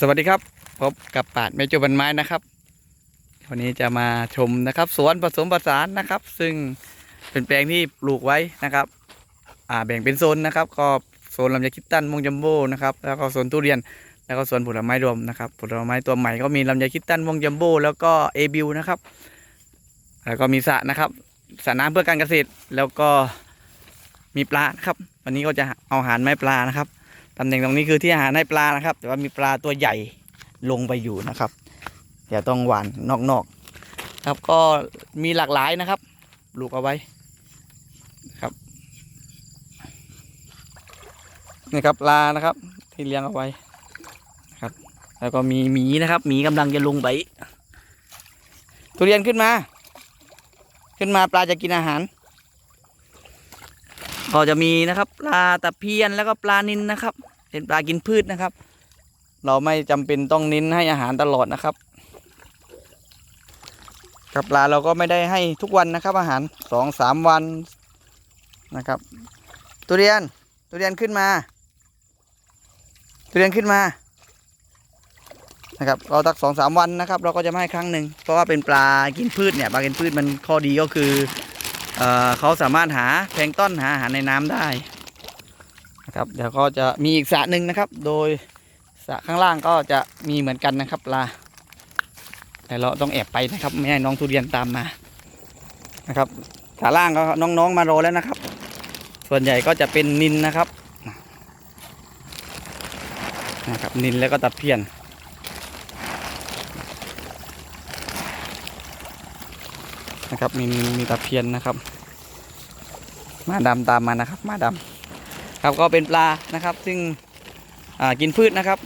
สวัสดีครับ พบกับปาดเมจูบันไม้นะครับ วันนี้จะมาชมนะครับสวนผสมผสานนะครับ ซึ่งเป็นแปลงที่ปลูกไว้นะครับ อ่าแบ่งเป็นโซนนะครับ ก็โซนลำไยคิดตันมงจัมโบ้นะครับแล้วก็โซนทุเรียนแล้วก็โซนผลไม้รวมนะครับผลไม้ตัวใหม่ก็มีลำไยคิดตันมงจัมโบ้แล้วก็เอบิวนะครับ แล้วก็มีสระนะครับสระน้ำเพื่อการเกษตรแล้วก็มีปลานะครับ วันนี้ก็จะเอาอาหารไม้ปลานะครับ ตำแหน่งตรงนี้คือที่อาหารให้ปลานะครับ แต่ว่ามีปลาตัวใหญ่ลงไปอยู่นะครับเดี๋ยวต้องหวานนอกๆครับก็มีหลากหลายนะครับปลูกเอาไว้ครับนี่ครับปลานะครับ ที่เลี้ยงเอาไว้นะครับ แล้วก็มีหมีนะครับหมีกำลังจะลงไปทุเรียนขึ้นมา ขึ้นมาปลาจะกินอาหาร ก็จะมีนะครับปลาตะเพียนแล้วก็ปลานินนะครับ เป็นปลากินพืชนะครับ เราไม่จำเป็นต้องเน้นให้อาหารตลอดนะครับกับปลาเราก็ไม่ได้ให้ทุกวันนะครับ อาหารสองสามวันนะครับตุเรียนตุเรียนขึ้นมาตุเรียนขึ้นมานะครับเราตักสองสามวันนะครับ เราก็จะไม่ให้ครั้งหนึ่งเพราะว่าเป็นปลากินพืชเนี่ยปลากินพืชมันข้อดีก็คือ เขาสามารถหาแพลงต้นหาอาหารในน้ำได้นะครับเดี๋ยวก็จะมีอีกสระหนึ่งนะครับ โดยสระข้างล่างก็จะมีเหมือนกันนะครับปลาแต่เราต้องแอบไปนะครับ ไม่ให้น้องทุเรียนตามมานะครับสระล่างก็น้องๆมารอแล้วนะครับ ส่วนใหญ่ก็จะเป็นนินนะครับนะครับนินแล้วก็ตะเพียน นะครับ มีมีมีตะเพียนนะครับ มาดำตามมานะครับ มาดำครับก็เป็นปลานะครับ ซึ่งกินพืชนะครับ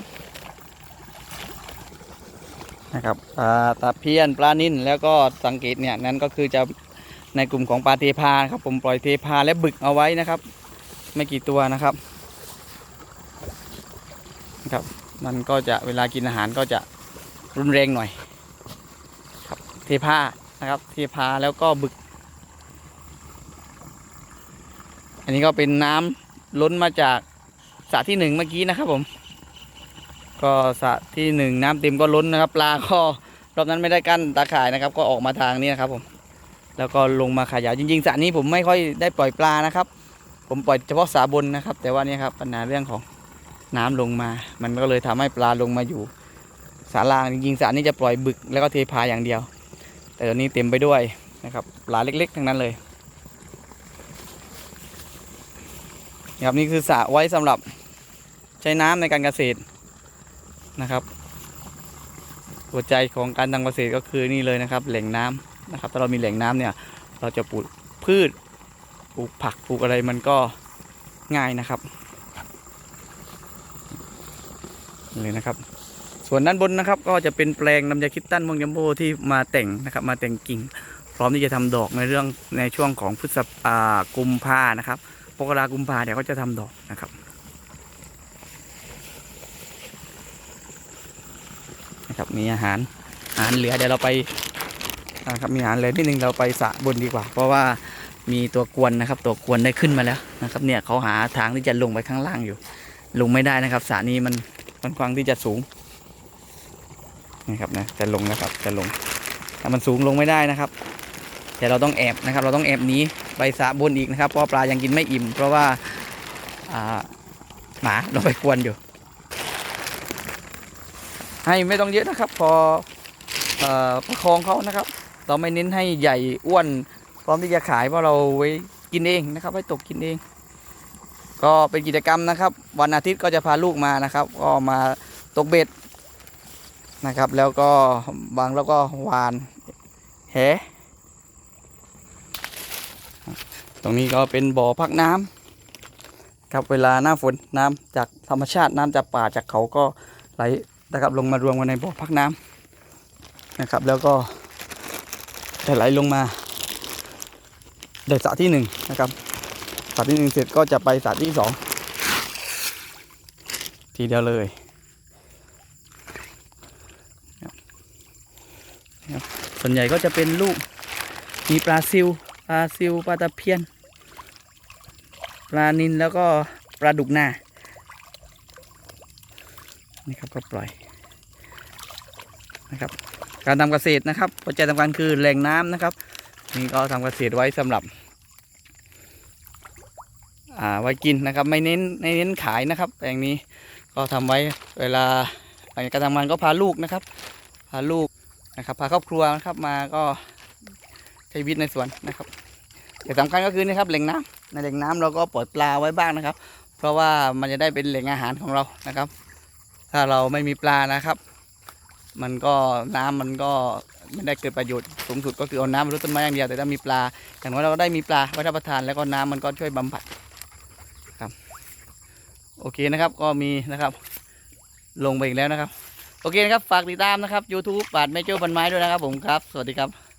นะครับปลาตะเพียนปลานิ่นแล้วก็สังเกตเนี่ยนั้นก็คือจะในกลุ่มของปลาเทพาครับผมปล่อยเทพาและบึกเอาไว้นะครับ ไม่กี่ตัวนะครับนะครับมันก็จะเวลากินอาหารก็จะรุนแรงหน่อยครับเทพา นะครับเทพาแล้วก็บึก อันนี้ก็เป็นน้ำล้นมาจากสระที่หนึ่งเมื่อกี้นะครับผม ก็สระที่หนึ่งน้ำเต็มก็ล้นนะครับปลาก็รอบนั้นไม่ได้กั้นตาข่ายนะครับ ก็ออกมาทางนี้นะครับผม แล้วก็ลงมาขายาวจริงๆสระนี้ผมไม่ค่อยได้ปล่อยปลานะครับ ผมปล่อยเฉพาะสาบนนะครับ แต่ว่านี่ครับปัญหาเรื่องของน้ำลงมา มันก็เลยทำให้ปลาลงมาอยู่สาลางจริงๆสระนี้จะปล่อยบึกแล้วก็เทพาอย่างเดียว แต่ตอนนี้เต็มไปด้วยนะครับปลาเล็กๆ ทั้งนั้นเลยนะครับนี่คือสระไว้สำหรับใช้น้ำในการเกษตรนะครับหัวใจของการทำเกษตรก็คือนี่เลยนะครับ แหล่งน้ำนะครับ ถ้าเรามีแหล่งน้ำเนี่ย เราจะปลูกพืชปลูกผักปลูกอะไรมันก็ง่ายนะครับนี่เลยนะครับ ส่วนด้านบนนะครับก็จะเป็นแปลงลำไยคิดตันมงยัมโบที่มาแต่งนะครับมาแต่งกิ่ง พร้อมที่จะทำดอกในเรื่องในช่วงของพฤษภากุมภานะครับปกรากุมภาเดี๋ยวก็จะทำดอกนะครับนะครับมีอาหารอาหารเหลือเดี๋ยวเราไปนะครับมีอาหารเหลือนิดนึงเราไปสะบนดีกว่า เพราะว่ามีตัวกวนนะครับ ตัวกวนได้ขึ้นมาแล้วนะครับเนี่ยเขาหาทางที่จะลงไปข้างล่างอยู่ ลงไม่ได้นะครับสระนี้มันมันควางที่จะสูง นะครับนะจะลงนะครับจะลงแต่มันสูงลงไม่ได้นะครับเดี๋ยวเราต้องแอบนะครับ เราต้องแอบหนีไปสะบนอีกนะครับเพราะปลายังกินไม่อิ่ม เพราะว่าหมาเราไปกวนอยู่ ให้ไม่ต้องเยอะนะครับพอเอ่อประคองเขานะครับ เราไม่เน้นให้ใหญ่อ้วน พร้อมที่จะขายเพราะเราไว้กินเองนะครับไว้ตกกินเอง ก็เป็นกิจกรรมนะครับ วันอาทิตย์ก็จะพาลูกมานะครับ ก็มาตกเบ็ด นะครับ แล้วก็บางแล้วก็หวานแหตรงนี้ก็เป็นบ่อพักน้ำครับเวลาหน้าฝนน้ำจากธรรมชาติน้ำจากป่าจากเขาก็ไหลนะครับลงมารวมกันในบ่อพักน้ำนะครับ แล้วก็จะไหลลงมาเด็ดสระที่หนึ่งนะครับสระที่หนึ่งเสร็จก็จะไปสระที่สองทีเดียวเลย ส่วนใหญ่ก็จะเป็นลูก มีปลาซิว ปลาซิว ปลาตะเพียน ปลานินแล้วก็ปลาดุกนา นี่ครับก็ปล่อยนะครับ การทำเกษตรนะครับปัจจัยสำคัญคือแหล่งน้ำนะครับ นี่ก็ทำเกษตรไว้สำหรับอ่าไว้กินนะครับ ไม่เน้นไม่เน้นขายนะครับแปลงนี้ก็ทำไว้เวลาหลังจากการทำงานก็พาลูกนะครับ พาลูก นะครับพาครอบครัวนะครับมาก็ใช้ชีวิตในสวนนะครับแต่สำคัญก็คือนี่ครับแหล่งน้ำในแหล่งน้ำเราก็ปล่อยปลาไว้บ้างนะครับ เพราะว่ามันจะได้เป็นแหล่งอาหารของเรานะครับ ถ้าเราไม่มีปลานะครับ มันก็น้ำมันก็ไม่ได้เกิดประโยชน์สูงสุดก็คือเอาน้ำมารดต้นไม้อย่างเดียวแต่ถ้ามีปลาอย่างน้อยเราก็ได้มีปลาไว้รับประทานแล้วก็น้ำมันก็ช่วยบำบัดครับ โอเคนะครับก็มีนะครับ ลงไปอีกแล้วนะครับ โอเคนะครับ ฝากติดตามนะครับ YouTube บาทแม่เจ้บันไม้ด้วยนะครับผมครับ สวัสดีครับ